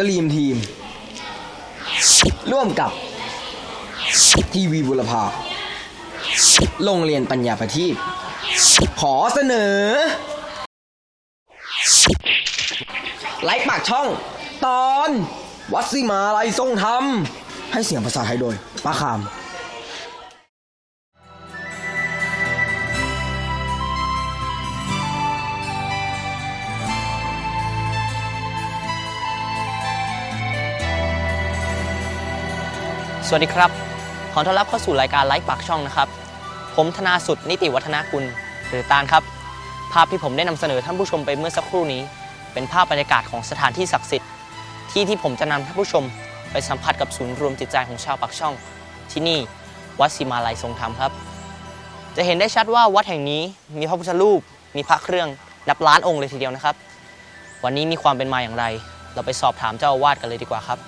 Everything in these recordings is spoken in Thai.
ดรีมทีม ร่วมกับทีวีบุรพาโรงเรียนปัญญาประทีปขอเสนอ ไลค์ปากช่อง ตอน วัดสิมาลัยทรงธรรม ให้เสียงภาษาไทยโดยป้าคาม สวัสดีครับ ขอต้อนรับเข้าสู่รายการไลฟ์ปากช่องนะครับ ผมธนาสุดนิติวัฒนากุลหรือตาลครับ ภาพที่ผมได้นำเสนอท่านผู้ชมไปเมื่อสักครู่นี้ เป็นภาพบรรยากาศของสถานที่ศักดิ์สิทธิ์ ที่ที่ผมจะนำท่านผู้ชม ไปสัมผัสกับศูนย์รวมจิตใจของชาวปากช่อง ที่นี่วัดศิมาลัยทรงธรรมครับ จะเห็นได้ชัดว่าวัดแห่งนี้มีพระพุทธรูป มีพระเครื่องนับล้านองค์เลยทีเดียวนะครับ วันนี้มีความเป็นมาอย่างไร เราไปสอบถามเจ้าอาวาสกันเลยดีกว่าครับ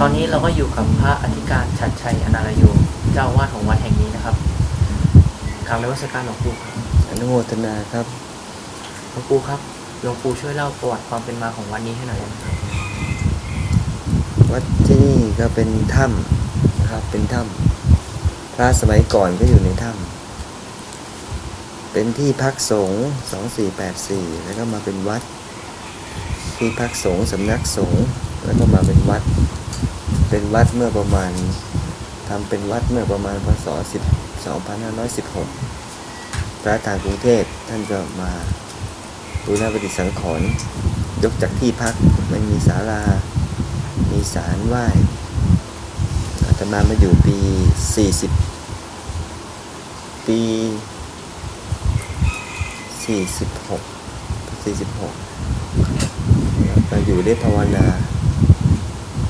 ตอนนี้เราก็อยู่กับพระอธิการชัดชัยอนาลโยเจ้าอาวาสของวัดแห่งนี้นะครับกรารนวัสการหลวงปู่ครับอนุโมทนาครับหลวงปู่ครับหลวงปู่ช่วยเล่าประวัติความเป็นมาของวัดนี้ให้หน่อยได้ไหมครับวัดที่นี่ก็เป็นถ้ำนะครับเป็นถ้ำพระสมัยก่อนก็อยู่ในถ้ำเป็นที่พักสงฆ์2484 แล้วก็มาเป็นวัด ที่พักสงฆ์สำนักสงฆ์แล้วก็มาเป็นวัด เป็นวัดเมื่อประมาณทำเป็นวัดเมื่อประมาณพศ2516 พระทางกรุงเทพท่านก็มาดูแลปฏิสังขรณ์ยกจากที่พักมันมีศาลา มีศาลไหว้อาตมามาอยู่ปี 40 ปี 46 46แล้วก็อยู่ได้ภาวนา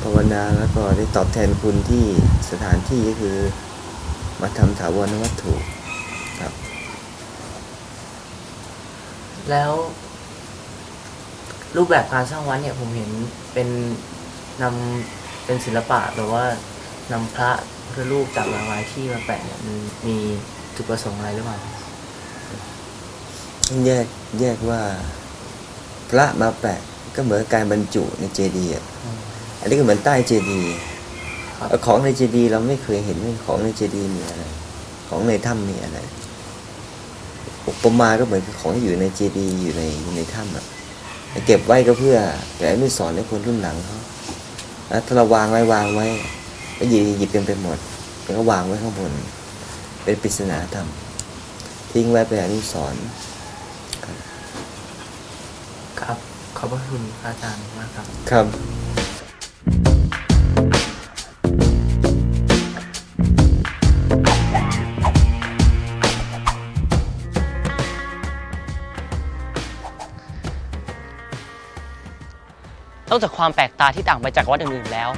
ภาวนาแล้วก็ได้ตอบแทนคุณที่สถานที่ก็คือมาทำถาวรวัตถุครับ แล้วรูปแบบการสร้างวัดเนี่ยผมเห็นเป็นนำเป็นศิลปะหรือว่านำพระพุทธรูปจากหลากหลายที่มาแปะเนี่ยมันมีจุดประสงค์อะไรหรือเปล่าต้องแยกแยกว่าพระมาแปะก็เหมือนการบรรจุในเจดีย์ อะอืมอันนี้ก็เหมือนใต้เจดีย์ครับเอ่อของในเจดีย์เราไม่เคยเห็นว่าของในเจดีย์มีอะไร ของในถ้ำมีอะไรอุปมาก็เหมือนกับของที่อยู่ในเจดีย์อยู่ในอยู่ในถ้ำอะเก็บไว้ก็เพื่อแก่อนุสรณ์ให้คนรุ่นหลังเขาแล้วถ้าเราวางไว้วางไว้ก็หยิบหยิบกันไปหมดแล้วก็วางไว้ข้างบน เป็นปริศนาธรรม ทิ้งไว้เป็นอนุสรณ์ครับ ขอบพระคุณพระอาจารย์มากครับ ครับ อกจากความแปลกตาที่ต่างไปจากวัดอื่นๆแล้ว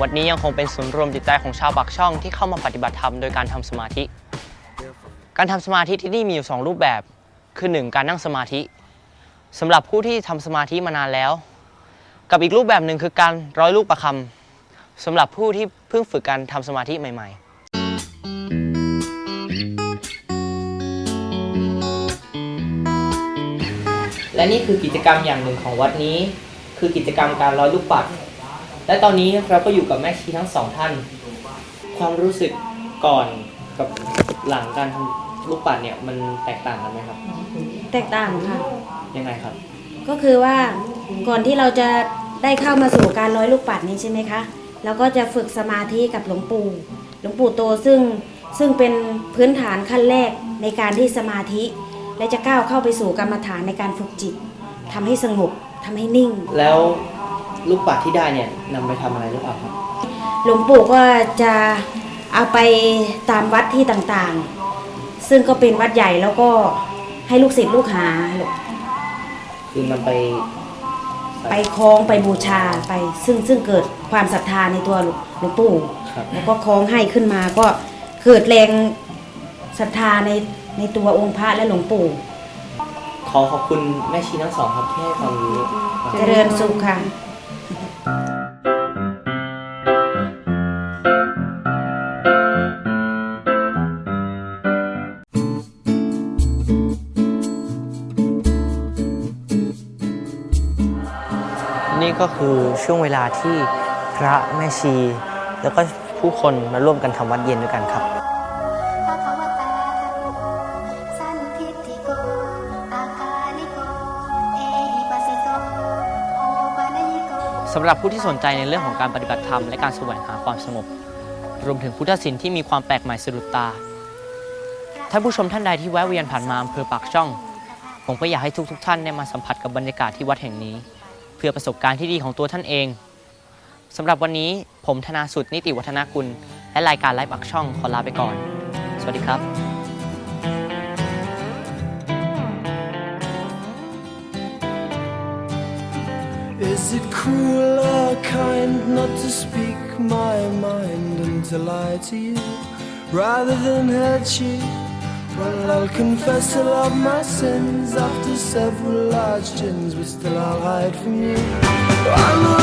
วัดนี้ยังคงเป็นศูนย์รวมจิตใจของชาวปากช่องที่เข้ามาปฏิบัติธรรมโดยการทำสมาธิ การทำสมาธิที่นี่มีอยู่สองรูปแบบ คือหนึ่งการนั่งสมาธิสำหรับผู้ที่ทำสมาธิมานานแล้ว กับอีกรูปแบบหนึ่งคือการร้อยลูกประคำสำหรับผู้ที่เพิ่งฝึกการทำสมาธิใหม่ ๆและนี่คือกิจกรรมอย่างหนึ่งของวัดนี้ คือกิจกรรมการร้อยลูกปัด และตอนนี้เราก็อยู่กับแม่ชีทั้งสองท่าน ความรู้สึกก่อนกับหลังการทำลูกปัดเนี่ยมันแตกต่างกันไหมครับ แตกต่างค่ะ ยังไงครับ ก็คือว่าก่อนที่เราจะได้เข้ามาสู่การร้อยลูกปัดนี้ใช่ไหมคะเราก็จะฝึกสมาธิกับหลวงปู่ หลวงปู่โตซึ่งซึ่งเป็นพื้นฐานขั้นแรกในการที่สมาธิ และจะก้าวเข้าไปสู่กรรมฐานในการฝึกจิตทำให้สงบ ทำให้นิ่ง แล้วลูกปัดที่ได้เนี่ยนำไปทำอะไรหรือเปล่าครับ หลวงปู่ก็จะเอาไปตามวัดที่ต่างๆ ซึ่งก็เป็นวัดใหญ่แล้วก็ให้ลูกศิษย์ลูกหาคือนำไปไปคล้องไปบูชาไป ซึ่งซึ่งเกิดความศรัทธาในตัวหลวงปู่ครับแล้วก็คล้องให้ขึ้นมาก็เกิดแรงศรัทธาในในตัวองค์พระและหลวงปู่ ขอขอบคุณแม่ชีทั้งสองครับที่ให้ความรู้เจริญสุขค่ะนี่ก็คือช่วงเวลาที่พระแม่ชี แล้วก็ผู้คนมาร่วมกันทำวัดเย็นด้วยกันครับ สำหรับผู้ที่สนใจในเรื่องของการปฏิบัติธรรมและการแสวงหาความสงบ รวมถึงพุทธศิลป์ที่มีความแปลกใหม่สะดุดตา ท่านผู้ชมท่านใดที่แวะเวียนผ่านมาอำเภอปากช่อง ผมก็อยากให้ทุกๆทท่านได้มาสัมผัสกับบรรยากาศที่วัดแห่งนี้ เพื่อประสบการณ์ที่ดีของตัวท่านเองสำหรับวันนี้ผมธนาสุดนิติวัฒนกุล และรายการไลฟ์ปากช่องขอลาไปก่อน สวัสดีครับ Is it cruel or kind not to speak my mind and to lie to you rather than hurt you? Well, I'll confess all of my sins after several large gins, but still I'll hide from you.